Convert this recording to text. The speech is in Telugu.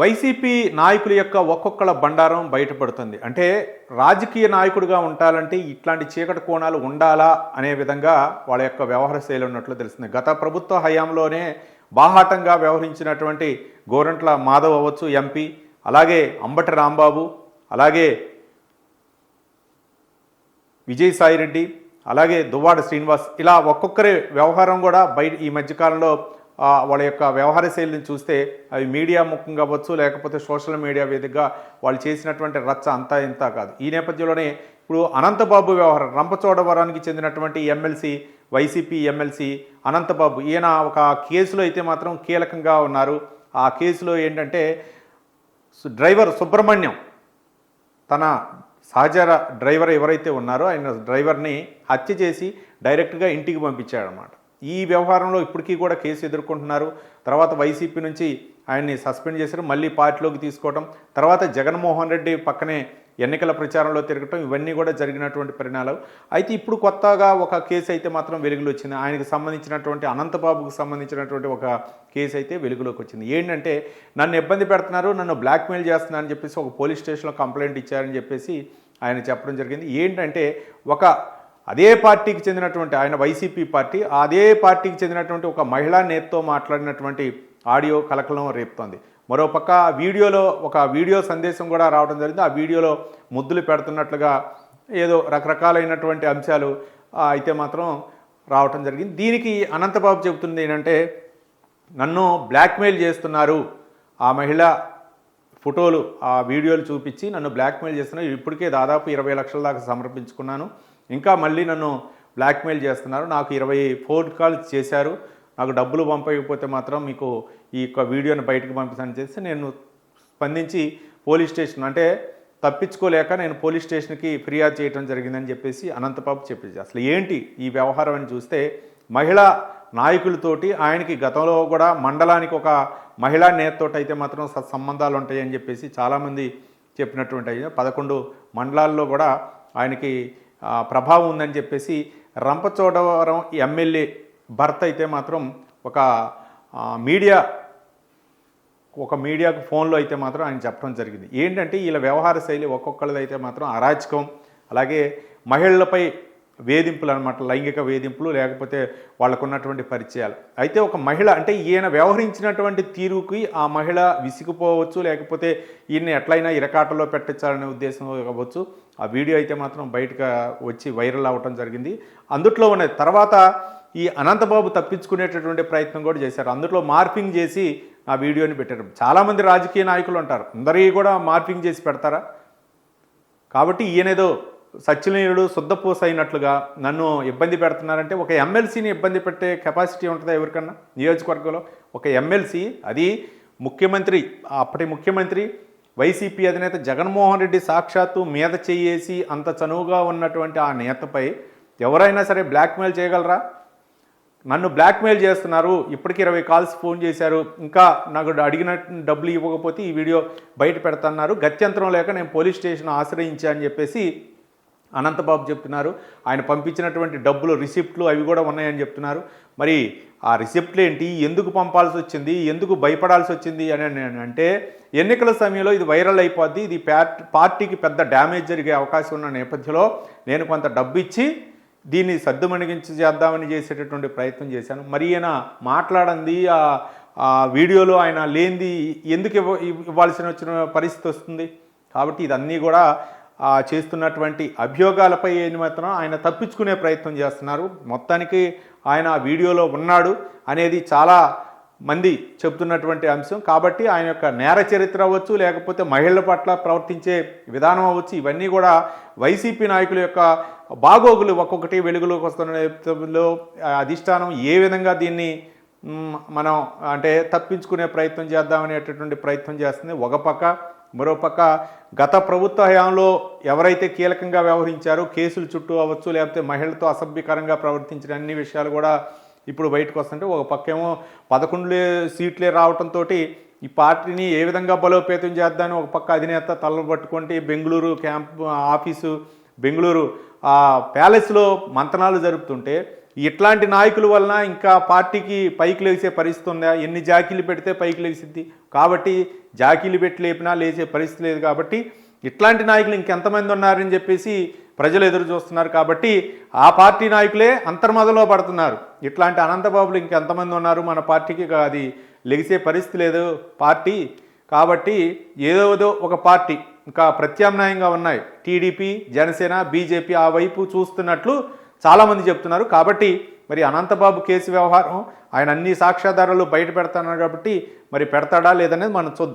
వైసీపీ నాయకుల యొక్క ఒక్కొక్కళ్ళ బండారం బయటపడుతుంది. అంటే రాజకీయ నాయకుడిగా ఉండాలంటే ఇట్లాంటి చీకటి కోణాలు ఉండాలా అనే విధంగా వాళ్ళ యొక్క వ్యవహార శైలి ఉన్నట్లు తెలుస్తుంది. గత ప్రభుత్వ హయాంలోనే బాహాటంగా వ్యవహరించినటువంటి గోరంట్ల మాధవ్ అవ్వచ్చు ఎంపీ అలాగే అంబటి రాంబాబు అలాగే విజయసాయిరెడ్డి అలాగే దువ్వాడ శ్రీనివాస్ ఇలా ఒక్కొక్కరి వ్యవహారం కూడా బయట ఈ మధ్యకాలంలో వాళ్ళ యొక్క వ్యవహార శైలిని చూస్తే అవి మీడియా ముఖంగా కావచ్చు లేకపోతే సోషల్ మీడియా వేదికగా వాళ్ళు చేసినటువంటి రచ్చ అంతా ఇంత కాదు. ఈ నేపథ్యంలోనే ఇప్పుడు అనంతబాబు వ్యవహారం రంపచోడవరానికి చెందినటువంటి ఎమ్మెల్సీ వైసీపీ ఎమ్మెల్సీ అనంతబాబు ఈయన ఒక కేసులో అయితే మాత్రం కీలకంగా ఉన్నారు. ఆ కేసులో ఏంటంటే డ్రైవర్ సుబ్రహ్మణ్యం తన సహచర డ్రైవర్ ఎవరైతే ఉన్నారో ఆయన డ్రైవర్ని హత్య చేసి డైరెక్ట్గా ఇంటికి పంపించాడనమాట ఈ వ్యవహారంలో ఇప్పటికీ కూడా కేసు ఎదుర్కొంటున్నారు. తర్వాత వైసీపీ నుంచి ఆయన్ని సస్పెండ్ చేశారు. మళ్ళీ పార్టీలోకి తీసుకోవడం తర్వాత జగన్మోహన్ రెడ్డి పక్కనే ఎన్నికల ప్రచారంలో తిరగటం ఇవన్నీ కూడా జరిగినటువంటి పరిణామాలు. అయితే ఇప్పుడు కొత్తగా ఒక కేసు అయితే మాత్రం వెలుగులో వచ్చింది. ఆయనకు సంబంధించినటువంటి అనంతబాబుకు సంబంధించినటువంటి ఒక కేసు అయితే వెలుగులోకి వచ్చింది. ఏంటంటే నన్ను ఇబ్బంది పెడుతున్నారు నన్ను బ్లాక్మెయిల్ చేస్తున్నారని చెప్పేసి ఒక పోలీస్ స్టేషన్లో కంప్లైంట్ ఇచ్చారని చెప్పేసి ఆయన చెప్పడం జరిగింది. ఏంటంటే ఒక అదే పార్టీకి చెందినటువంటి ఆయన వైసీపీ పార్టీ అదే పార్టీకి చెందినటువంటి ఒక మహిళా నేతతో మాట్లాడినటువంటి ఆడియో కలకలం రేపుతోంది. మరోపక్క వీడియోలో ఒక వీడియో సందేశం కూడా రావడం జరిగింది. ఆ వీడియోలో ముద్దులు పెడుతున్నట్లుగా ఏదో రకరకాలైనటువంటి అంశాలు అయితే మాత్రం రావటం జరిగింది. దీనికి అనంతబాబు చెబుతుంది ఏంటంటే నన్ను బ్లాక్మెయిల్ చేస్తున్నారు ఆ మహిళ ఫోటోలు ఆ వీడియోలు చూపించి నన్ను బ్లాక్మెయిల్ చేస్తున్నారు. ఇప్పటికే దాదాపు ఇరవై లక్షల దాకా సమర్పించుకున్నాను. ఇంకా మళ్ళీ నన్ను బ్లాక్మెయిల్ చేస్తున్నారు. నాకు ఇరవై ఫోన్ కాల్స్ చేశారు. నాకు డబ్బులు పంపకపోతే మాత్రం మీకు ఈ యొక్క వీడియోని బయటకు పంపిస్తాను చేసి నేను స్పందించి పోలీస్ స్టేషన్ అంటే తప్పించుకోలేక నేను పోలీస్ స్టేషన్కి ఫిర్యాదు చేయడం జరిగిందని చెప్పేసి అనంతబాబు చెప్పేసి అసలు ఏంటి ఈ వ్యవహారం అని చూస్తే మహిళా నాయకులతోటి ఆయనకి గతంలో కూడా మండలానికి ఒక మహిళా నేతతోటి అయితే మాత్రం సత్సంబంధాలు ఉంటాయని చెప్పేసి చాలామంది చెప్పినటువంటి పదకొండు మండలాల్లో కూడా ఆయనకి ప్రభావం ఉందని చెప్పేసి రంపచోడవరం ఎమ్మెల్యే భర్త అయితే మాత్రం ఒక మీడియా ఒక మీడియాకు ఫోన్లో అయితే మాత్రం ఆయన చెప్పడం జరిగింది. ఏంటంటే వీళ్ళ వ్యవహార శైలి ఒక్కొక్కరిది అయితే మాత్రం అరాచకం అలాగే మహిళలపై వేధింపులు అనమాట లైంగిక వేధింపులు లేకపోతే వాళ్ళకున్నటువంటి పరిచయాలు. అయితే ఒక మహిళ అంటే ఈయన వ్యవహరించినటువంటి తీరుకి ఆ మహిళ విసిగిపోవచ్చు లేకపోతే ఈయన్ని ఎట్లయినా ఇరకాటలో పెట్టించాలనే ఉద్దేశం కావచ్చు ఆ వీడియో అయితే మాత్రం బయటకు వచ్చి వైరల్ అవ్వటం జరిగింది. అందుట్లో ఉన్నది తర్వాత ఈ అనంతబాబు తప్పించుకునేటటువంటి ప్రయత్నం కూడా చేశారు. అందులో మార్పింగ్ చేసి ఆ వీడియోని పెట్టారు. చాలామంది రాజకీయ నాయకులు ఉంటారు అందరికీ కూడా మార్పింగ్ చేసి పెడతారా? కాబట్టి ఈయనేదో సత్యనీయుడు శుద్ధపూస అయినట్లుగా నన్ను ఇబ్బంది పెడుతున్నారంటే ఒక ఎమ్మెల్సీని ఇబ్బంది పెట్టే కెపాసిటీ ఉంటుందా ఎవరికన్నా? నియోజకవర్గంలో ఒక ఎమ్మెల్సీ అది ముఖ్యమంత్రి అప్పటి ముఖ్యమంత్రి వైసీపీ అధినేత జగన్మోహన్ రెడ్డి సాక్షాత్తు మీద చెయ్యేసి అంత చనువుగా ఉన్నటువంటి ఆ నేతపై ఎవరైనా సరే బ్లాక్మెయిల్ చేయగలరా? నన్ను బ్లాక్మెయిల్ చేస్తున్నారు. ఇప్పటికి ఇరవై కాల్స్ ఫోన్ చేశారు. ఇంకా నాకు అడిగిన డబ్బులు ఇవ్వకపోతే ఈ వీడియో బయట పెడతన్నారు. గత్యంతరం లేక నేను పోలీస్ స్టేషన్ ఆశ్రయించా అని చెప్పేసి అనంతబాబు చెప్తున్నారు. ఆయన పంపించినటువంటి డబ్బులు రిసిప్ట్లు అవి కూడా ఉన్నాయని చెప్తున్నారు. మరి ఆ రిసిప్ట్లు ఏంటి? ఎందుకు పంపాల్సి వచ్చింది? ఎందుకు భయపడాల్సి వచ్చింది? అని అంటే ఎన్నికల సమయంలో ఇది వైరల్ అయిపోద్ది. ఇది పార్టీకి పెద్ద డ్యామేజ్ జరిగే అవకాశం ఉన్న నేపథ్యంలో నేను కొంత డబ్బు ఇచ్చి దీన్ని సర్దుమణిగించి చేద్దామని చేసేటటువంటి ప్రయత్నం చేశాను. మరి ఈయన మాట్లాడంది ఆ వీడియోలో ఆయన లేనిది ఎందుకు ఇవ్వ ఇవ్వాల్సిన వచ్చిన పరిస్థితి వస్తుంది? కాబట్టి ఇదన్నీ కూడా చేస్తున్నటువంటి అభియోగాలపై ఏం మాత్రం ఆయన తప్పించుకునే ప్రయత్నం చేస్తున్నారు. మొత్తానికి ఆయన ఆ వీడియోలో ఉన్నాడు అనేది చాలా మంది చెప్తున్నటువంటి అంశం. కాబట్టి ఆయన యొక్క నేర చరిత్ర అవ్వచ్చు లేకపోతే మహిళల పట్ల ప్రవర్తించే విధానం అవ్వచ్చు ఇవన్నీ కూడా వైసీపీ నాయకుల యొక్క బాగోగులు ఒక్కొక్కటి వెలుగులోకి వస్తున్న నేపథ్యంలో ఆ అధిష్టానం ఏ విధంగా దీన్ని మనం అంటే తప్పించుకునే ప్రయత్నం చేద్దామనేటటువంటి ప్రయత్నం చేస్తుంది. ఒక పక్క మరోపక్క గత ప్రభుత్వ హయాంలో ఎవరైతే కీలకంగా వ్యవహరించారో కేసులు చుట్టూ అవ్వచ్చు లేకపోతే మహిళలతో అసభ్యకరంగా ప్రవర్తించిన అన్ని విషయాలు కూడా ఇప్పుడు బయటకు వస్తుంటే ఒక పక్కేమో పదకొండులే సీట్లే రావడంతో ఈ పార్టీని ఏ విధంగా బలోపేతం చేద్దామని ఒక పక్క అధినేత తలలు పట్టుకుంటే బెంగళూరు క్యాంప్ ఆఫీసు బెంగళూరు ఆ ప్యాలెస్లో మంతనాలు జరుపుతుంటే ఇట్లాంటి నాయకుల వలన ఇంకా పార్టీకి పైకి లేచే పరిస్థితి ఉందా? ఎన్ని జాకీలు పెడితే పైకి లేచింది కాబట్టి జాకీలు పెట్టి లేపినా లేచే పరిస్థితి లేదు కాబట్టి ఇట్లాంటి నాయకులు ఇంకెంతమంది ఉన్నారని చెప్పేసి ప్రజలు ఎదురు చూస్తున్నారు కాబట్టి ఆ పార్టీ నాయకులే అంతర్మదలో పడుతున్నారు. ఇట్లాంటి అనంతబాబులు ఇంకెంతమంది ఉన్నారు? మన పార్టీకి అది లెగిసే పరిస్థితి లేదు పార్టీ. కాబట్టి ఏదోదో ఒక పార్టీ ఇంకా ప్రత్యామ్నాయంగా ఉన్నాయి. టీడీపీ జనసేన బీజేపీ ఆ వైపు చూస్తున్నట్లు చాలామంది చెప్తున్నారు. కాబట్టి మరి అనంతబాబు కేసు వ్యవహారం ఆయన అన్ని సాక్ష్యాధారాలు బయట పెడతాను కాబట్టి మరి పెడతాడా లేదనేది మనం చూద్దాం.